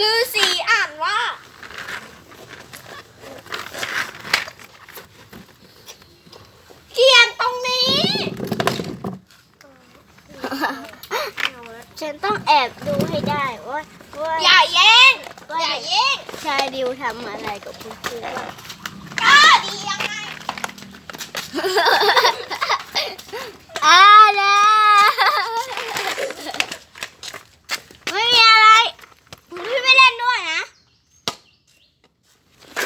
ลือสีอ่านว่าเขียนตรงนี้ ฉันต้องแอบดูให้ได้ว่าว่าอย่าแย่งว่าอย่าแย่งชายดิวทำอะไรกับคุณครูบ้าง กล้าดียังไง อาแล้วไม่มีอะไรพี่ไม่เล่นด้วยนะ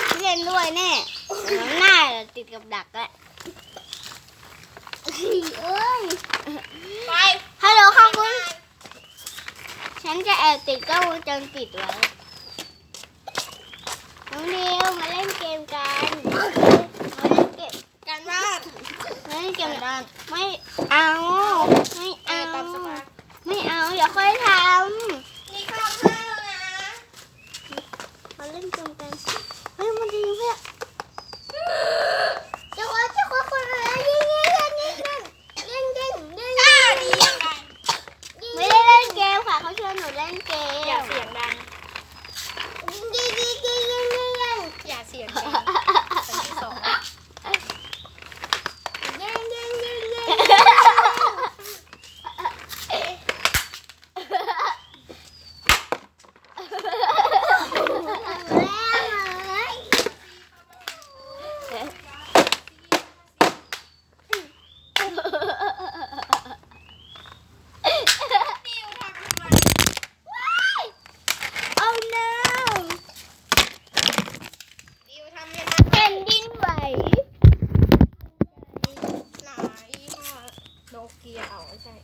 ไม่เล่นด้วยแน่น้ำ หน้าเราติดกับดักแล้วเอ้ยไปฮัลโหลค่ะคุณ ฉันจะแอบติดกล้องวงจรปิดไว้น้องเดียวมาเล่นเกมกัน มาเล่นเกมการบ้านมาเล่นเกมกันไม่เอา ไม่เอาตามสบายไม่เอาอย่าค่อยทนี่ Thank. Yeah. 毕业我们下